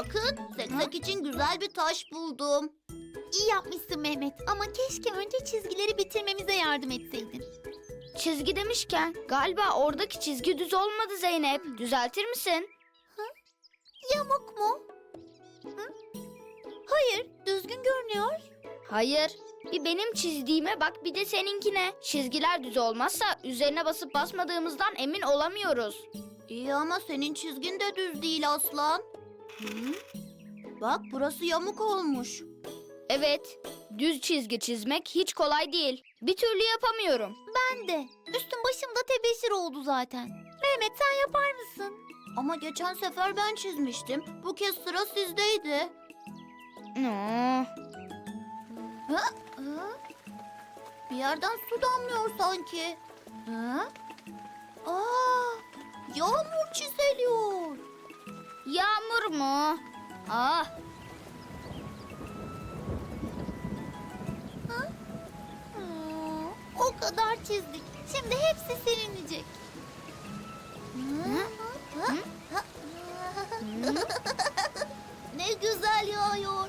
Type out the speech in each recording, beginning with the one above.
Bakın seksek için güzel bir taş buldum. İyi yapmışsın Mehmet ama keşke önce çizgileri bitirmemize yardım etseydin. Çizgi demişken galiba oradaki çizgi düz olmadı Zeynep. Düzeltir misin? Yamuk mu? Hı? Hayır, düzgün görünüyor. Hayır. Bir benim çizdiğime bak bir de seninkine. Çizgiler düz olmazsa üzerine basıp basmadığımızdan emin olamıyoruz. İyi ama senin çizgin de düz değil aslan. Hı? Bak burası yamuk olmuş. Evet, düz çizgi çizmek hiç kolay değil. Bir türlü yapamıyorum. Ben de. Üstüm başım da tebeşir oldu zaten. Mehmet sen yapar mısın? Ama geçen sefer ben çizmiştim. Bu kez sıra sizdeydi. Hı? Hı? Bir yerden su damlıyor sanki. Hı? Aa, yağmur çiseliyor. Yağmur mu? Ah, Hmm, o kadar çizdik. Şimdi hepsi silinecek. ne güzel yağıyor.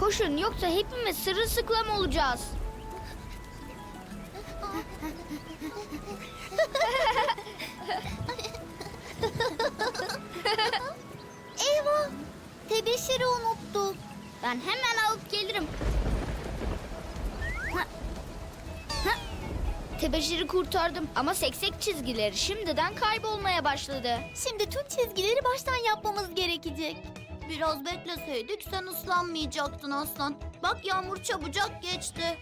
koşun yoksa hepimiz sırılsıklam olacağız. Eyvah! Tebeşiri unuttuk. Ben hemen alıp gelirim. Ha. Ha. Tebeşiri kurtardım ama seksek çizgileri şimdiden kaybolmaya başladı. Şimdi tüm çizgileri baştan yapmamız gerekecek. Biraz bekleseydik sen ıslanmayacaktın aslan. Bak yağmur çabucak geçti.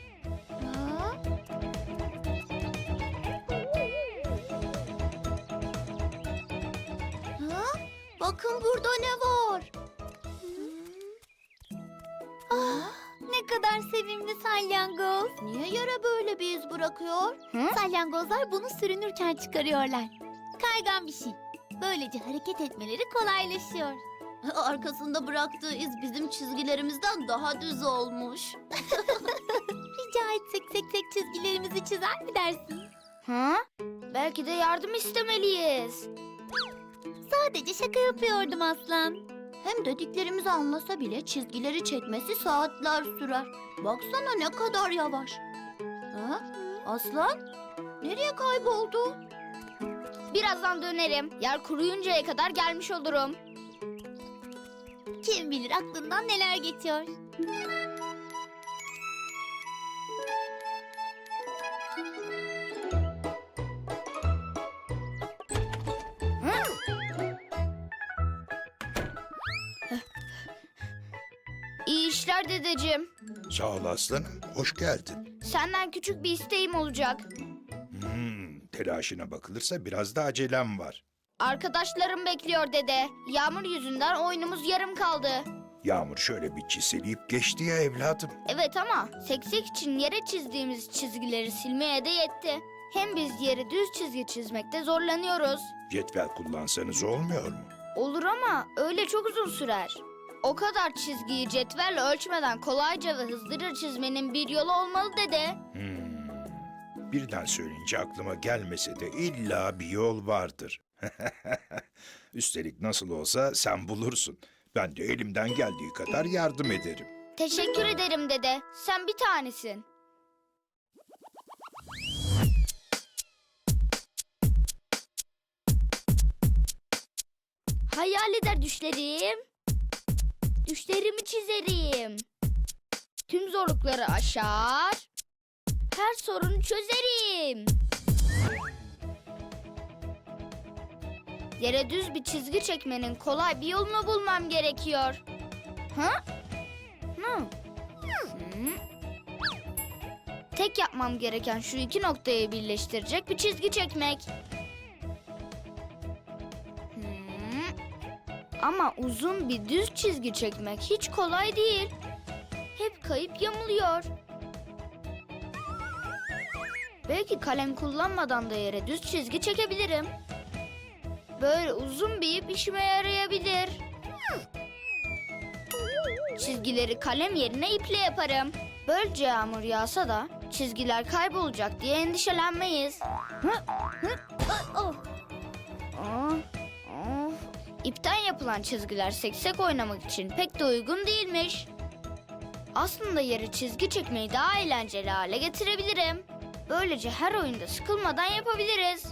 Bakın burada ne var? Ah, ne kadar sevimli salyangoz. Niye yere böyle bir iz bırakıyor? Salyangozlar bunu sürünürken çıkarıyorlar. Kaygan bir şey. Böylece hareket etmeleri kolaylaşıyor. Arkasında bıraktığı iz bizim çizgilerimizden daha düz olmuş. Rica etsek tek tek çizgilerimizi çizer mi dersin? Ha? Belki de yardım istemeliyiz. Sadece şaka yapıyordum aslan. Hem dediklerimizi anlasa bile çizgileri çekmesi saatler sürer. Baksana ne kadar yavaş. Ha? Aslan? Nereye kayboldu? Birazdan dönerim. Yer kuruyuncaya kadar gelmiş olurum. Kim bilir aklından neler geçiyor. İyi işler dedeciğim. Sağ ol aslanım, hoş geldin. Senden küçük bir isteğim olacak. Hmm, telaşına bakılırsa biraz da acelem var. Arkadaşlarım bekliyor dede. Yağmur yüzünden oyunumuz yarım kaldı. Yağmur şöyle bir çiseleyip geçti ya evladım. Evet ama seksek için yere çizdiğimiz çizgileri silmeye de yetti. Hem biz yere düz çizgi çizmekte zorlanıyoruz. Cetvel kullansanız olmuyor mu? Olur ama öyle çok uzun sürer. O kadar çizgiyi cetvelle ölçmeden kolayca ve hızlıca çizmenin bir yolu olmalı dede. Hmm, birden söyleyince aklıma gelmese de illa bir yol vardır. Üstelik nasıl olsa sen bulursun. Ben de elimden geldiği kadar yardım ederim. Teşekkür ederim dede. Sen bir tanesin. Hayal eder düşlerim. Düşlerimi çizerim. tüm zorlukları aşar. Her sorunu çözerim. Yere düz bir çizgi çekmenin kolay bir yolunu bulmam gerekiyor. Ha? Hı. Tek yapmam gereken şu iki noktayı birleştirecek bir çizgi çekmek. Ama uzun bir düz çizgi çekmek hiç kolay değil. Hep kayıp yamuluyor. Belki kalem kullanmadan da yere düz çizgi çekebilirim. Böyle uzun bir ip işime yarayabilir. Çizgileri kalem yerine iple yaparım. Böylece yağmur yağsa da çizgiler kaybolacak diye endişelenmeyiz. Hı, hı, yapılan çizgiler seksek oynamak için pek de uygun değilmiş. Aslında yere çizgi çekmeyi daha eğlenceli hale getirebilirim. Böylece her oyunda sıkılmadan yapabiliriz.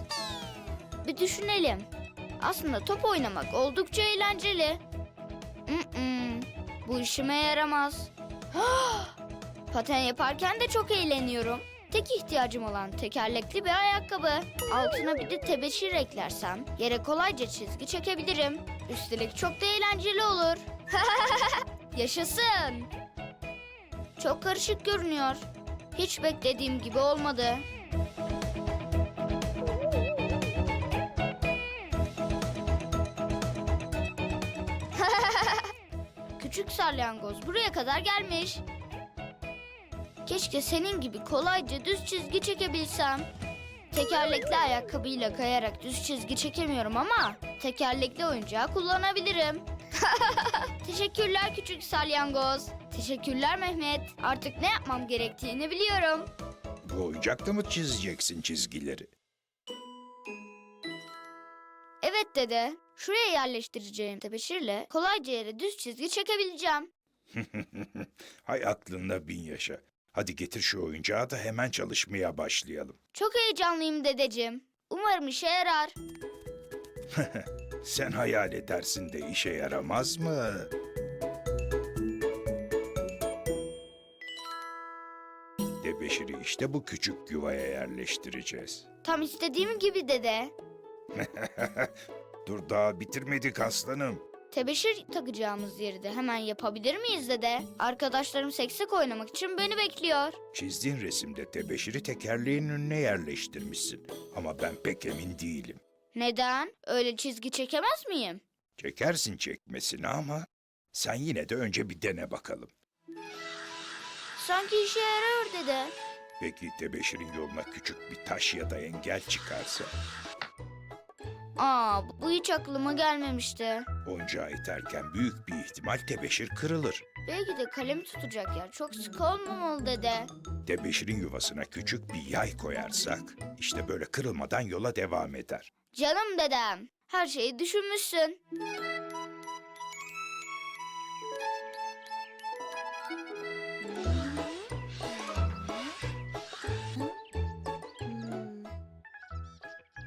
Bir düşünelim. Aslında top oynamak oldukça eğlenceli. Mm-mm, bu işime yaramaz. Paten yaparken de çok eğleniyorum. Tek ihtiyacım olan tekerlekli bir ayakkabı. Altına bir de tebeşir eklersem yere kolayca çizgi çekebilirim. Üstelik çok da eğlenceli olur. Yaşasın. Çok karışık görünüyor. Hiç beklediğim gibi olmadı. Küçük salyangoz buraya kadar gelmiş. Keşke senin gibi kolayca düz çizgi çekebilsem. Tekerlekli ayakkabıyla kayarak düz çizgi çekemiyorum ama tekerlekli oyuncağı kullanabilirim. Teşekkürler küçük salyangoz. Teşekkürler Mehmet. Artık ne yapmam gerektiğini biliyorum. Bu oyuncakta mı çizeceksin çizgileri? Evet dede. Şuraya yerleştireceğim tebeşirle kolayca yere düz çizgi çekebileceğim. Hay aklında bin yaşa. Hadi getir şu oyuncağı da hemen çalışmaya başlayalım. Çok heyecanlıyım dedeciğim. Umarım işe yarar. Sen hayal edersin de işe yaramaz mı? Debeşiri işte bu küçük yuvaya yerleştireceğiz. Tam istediğim gibi dede. Dur daha bitirmedik aslanım. Tebeşir takacağımız yeri de hemen yapabilir miyiz dede? Arkadaşlarım seksek oynamak için beni bekliyor. Çizdiğin resimde tebeşiri tekerleğin önüne yerleştirmişsin. Ama ben pek emin değilim. Neden? Öyle çizgi çekemez miyim? Çekersin çekmesini ama sen yine de önce bir dene bakalım. Sanki işe yarıyor dede. Peki tebeşirin yoluna küçük bir taş ya da engel çıkarsa Aa, bu hiç aklıma gelmemişti. oyuncağı iterken büyük bir ihtimal tebeşir kırılır. Belki de kalemi tutacak yer çok sık olmamalı dede. Tebeşirin yuvasına küçük bir yay koyarsak işte böyle kırılmadan yola devam eder. Canım dedem, her şeyi düşünmüşsün.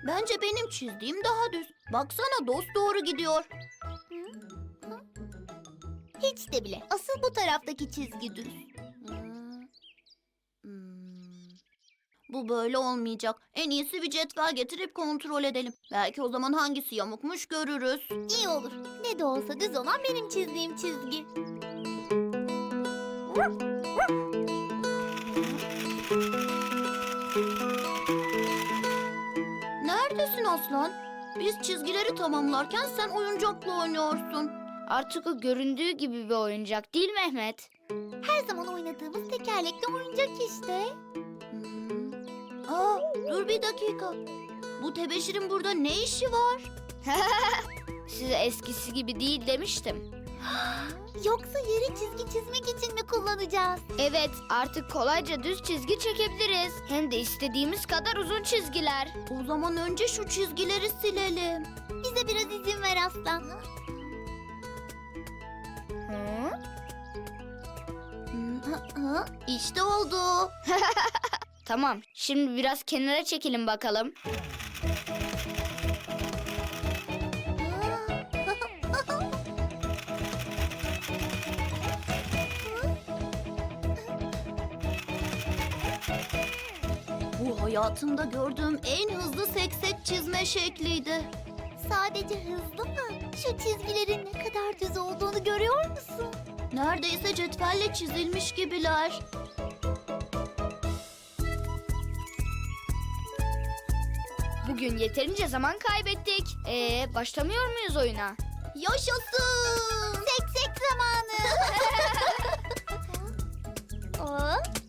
Bence benim çizdiğim daha düz. Baksana dost doğru gidiyor. Hiç de bile. Asıl bu taraftaki çizgi düz. Hmm. Bu böyle olmayacak. En iyisi bir cetvel getirip kontrol edelim. Belki o zaman hangisi yamukmuş görürüz. İyi olur. Ne de olsa düz olan benim çizdiğim çizgi. Aslan? Biz çizgileri tamamlarken sen oyuncakla oynuyorsun. Artık o göründüğü gibi bir oyuncak değil Mehmet. Her zaman oynadığımız tekerlekli oyuncak işte. Aa, dur bir dakika. Bu tebeşirin burada ne işi var? Size eskisi gibi değil demiştim. Yoksa yeri çizgi çizmek için mi kullanacağız? Evet, artık kolayca düz çizgi çekebiliriz. Hem de istediğimiz kadar uzun çizgiler. O zaman önce şu çizgileri silelim. Bize biraz izin ver aslan. İşte oldu. Tamam, şimdi biraz kenara çekelim bakalım. Hayatımda gördüğüm en hızlı seksek çizme şekliydi. Sadece hızlı mı? Şu çizgilerin ne kadar düz olduğunu görüyor musun? Neredeyse cetvelle çizilmiş gibiler. Bugün yeterince zaman kaybettik. Ee, başlamıyor muyuz oyuna? Yaşasın! Seksek zamanı.